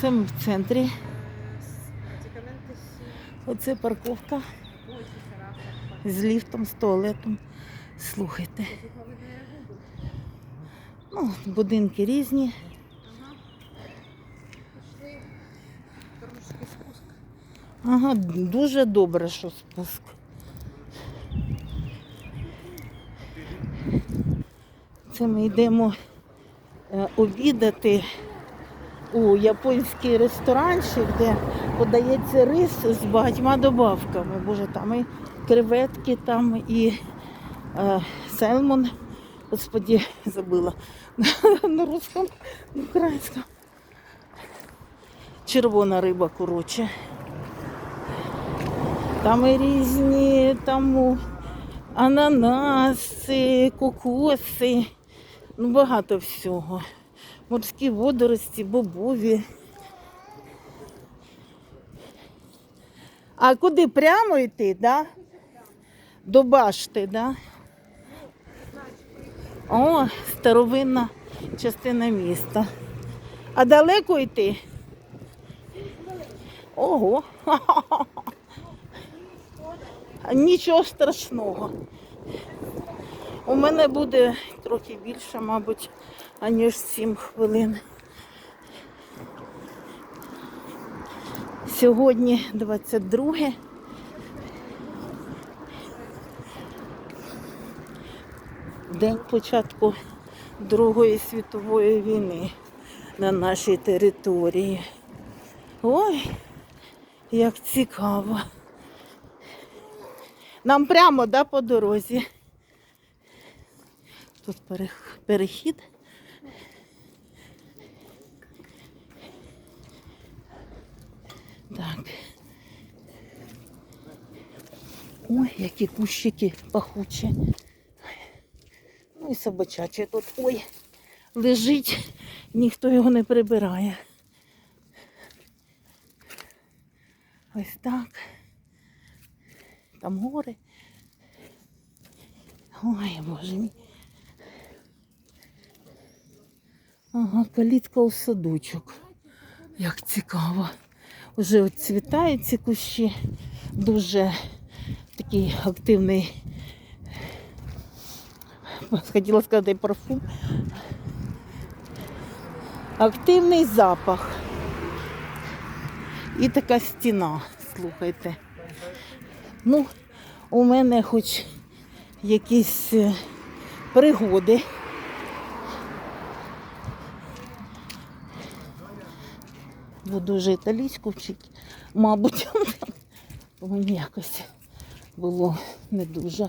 Це в центрі. Оце парковка з ліфтом, з туалетом. Слухайте. Ну, будинки різні. Ага, дуже добре, що спуск. Це ми йдемо е, обідати у японський ресторанчик, де подається рис з багатьма добавками. Боже, там і креветки, там і е, селмон. Господі, забила на русском, на українському. Червона риба, коротше. Там і різні там ананаси, кокоси, ну багато всього. Морські водорості, бобові. А куди прямо йти, да? До башти, да? О, старовинна частина міста. А далеко йти? Ого. Нічого страшного. У мене буде трохи більше, мабуть, аніж 7 хвилин. Сьогодні 22. День початку Другої світової війни на нашій території. Ой, як цікаво. Нам прямо да, по дорозі. Тут перехід. Так. Ой, які кущики пахучі. Ну і собачаче тут. Ой, лежить, ніхто його не прибирає. Ось так. Там гори. Ой, боже мій. Ага, калітка у садочок. Як цікаво. Уже цвітають ці кущі. Дуже такий активний. Хотіла сказати парфум. Активний запах. І така стіна, слухайте. Ну, у мене хоч якісь е, пригоди. Буду вже італійську вчити, мабуть, бо якось було не дуже,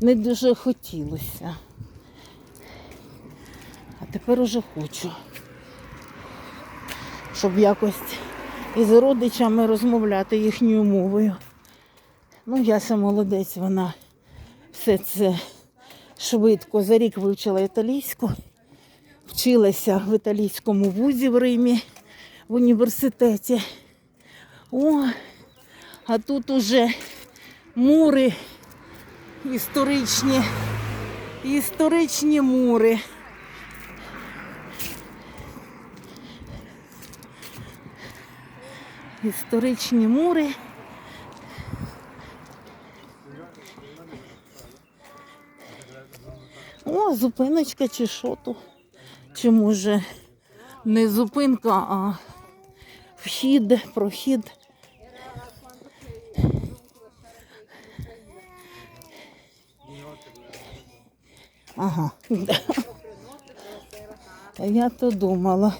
не дуже хотілося. А тепер уже хочу, щоб якось із родичами розмовляти їхньою мовою. Ну, Яся молодець, вона все це швидко за рік вивчила італійську, вчилася в італійському вузі в Римі, в університеті. О, а тут уже мури історичні, історичні мури. Історичні мури. О, зупиночка чи що тут? Чи може не зупинка, а вхід, прохід. Ага. Я то думала.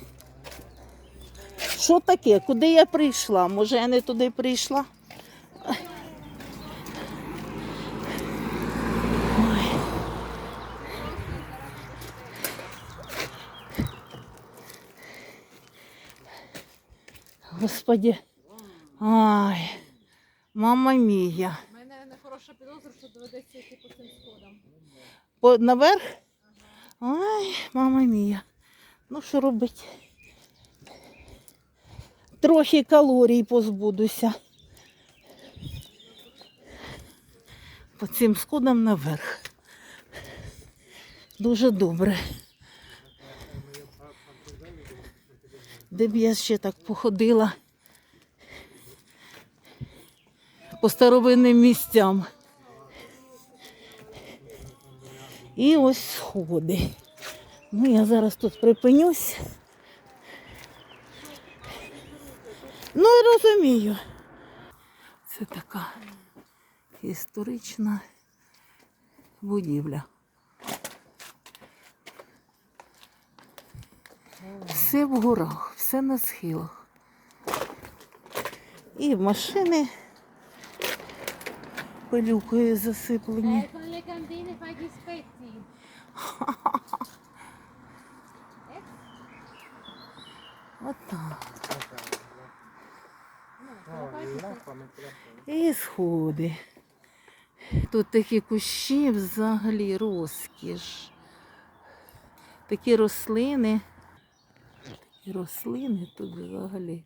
Що таке? Куди я прийшла? Може я не туди прийшла? Господі. Ай, мама мія. У мене нехороша підозра, що доведеться йти по цим сходам. По, наверх? Ай, мама мія. Ну що робить? Трохи калорій позбудуся. По цим сходам наверх. Дуже добре. Де б я ще так походила по старовинним місцям. І ось сходи. Ну, я зараз тут припинюсь. Ну розумію. Це така історична будівля. Все в горах, все на схилах. І машини пилюкою засиплені. Отак. І сходи. Тут такі кущі взагалі розкіш. Такі рослини. Такі рослини тут взагалі.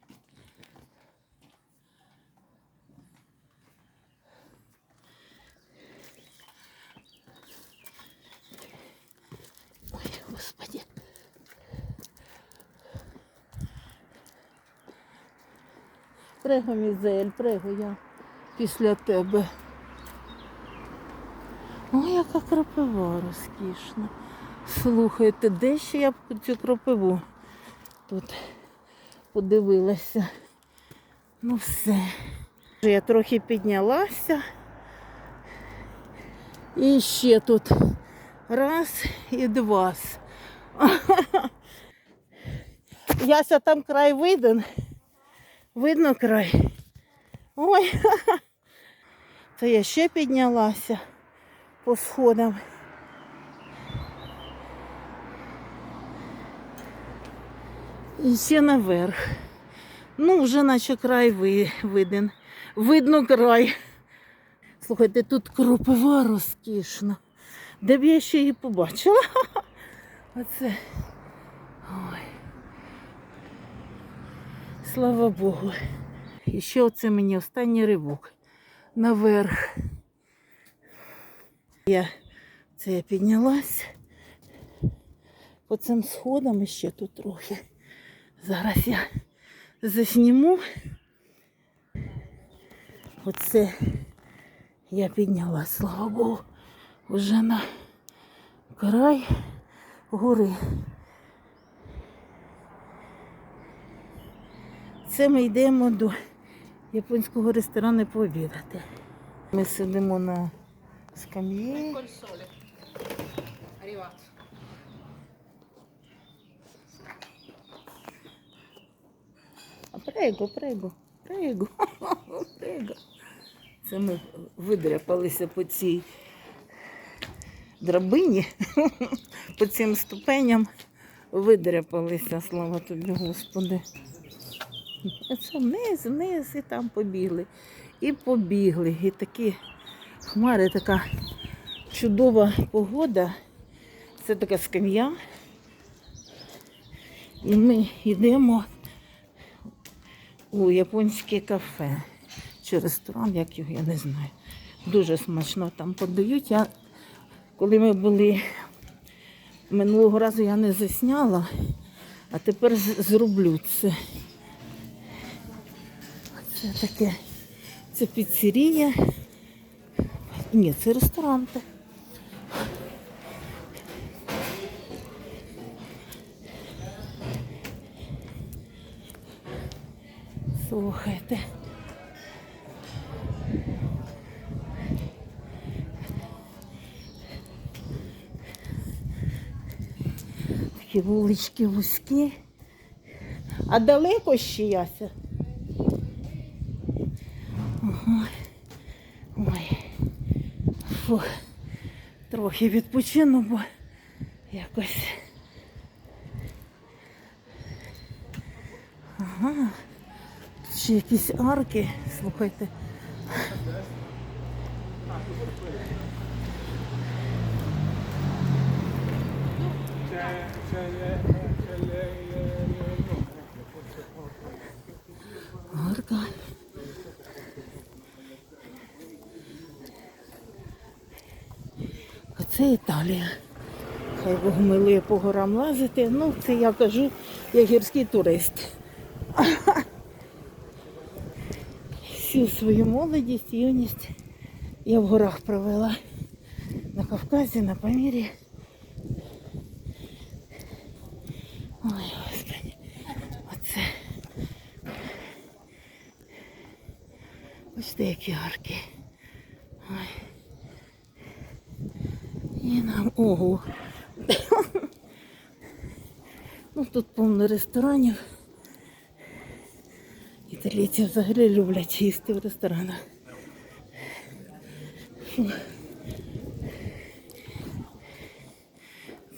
Ой, господи. Прего, мізель, прего я після тебе. Ой, яка кропива розкішна. Слухайте, де ще я цю кропиву тут подивилася. Ну все. Я трохи піднялася. І ще тут раз і два. Яся там край виден. Видно край. Ой, це я ще піднялася по сходам. І ще наверх. Ну, вже наче край ви- виден. Видно край. Слухайте, тут кропива розкішна. Де б я ще її побачила? Оце. Ой. Слава Богу. І ще оце мені останній ривок наверх. Я, це я піднялась по цим сходам ще тут трохи. Зараз я засніму. Оце я піднялась, слава Богу, вже на край гори. Це ми йдемо до японського ресторану пообідати. Ми сидимо на скам'ї. Прего, прего, прего, прего. Це ми видряпалися по цій драбині, по цим ступеням видряпалися, слава тобі, Господи. Це вниз, вниз і там побігли. І побігли. І такі хмари, така чудова погода. Це така скам'я. І ми йдемо у японське кафе чи ресторан, як його, я не знаю. Дуже смачно там подають. Я, коли ми були минулого разу, я не засняла, а тепер зроблю це. Це таке, це піцерія. Ні, це ресторан. Слухайте. Такі вулички вузькі. А далеко ще яся? Ой. Фух. Трохи відпочину, бо якось. Ага. Ще якісь арки, слухайте. Арка. А це Італія. Хай Бог милує по горам лазити. Ну, це я кажу, як гірський турист. Всю свою молодість, юність я в горах провела. На Кавказі, на Памірі. Ой, Господи, оце. Ось які гарки. Ой. І нам ого. ну тут повно ресторанів. Італійці взагалі люблять їсти в ресторанах.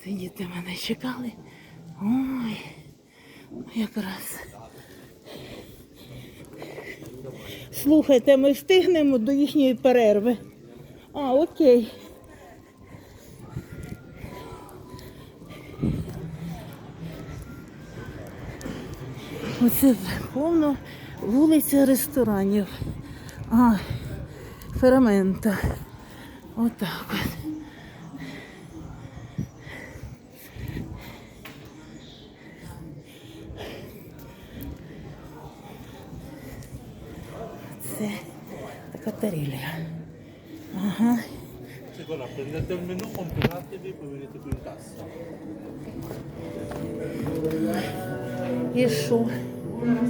Це діти мене чекали. Ой, якраз. Слухайте, ми встигнемо до їхньої перерви. А, окей. Оце повно вулиця ресторанів. А, фермента. Отак от. Це така тарілля. Ага. ragazzi guarda prendete il menù compilatevi e poi venite qui in cassa il suo mm.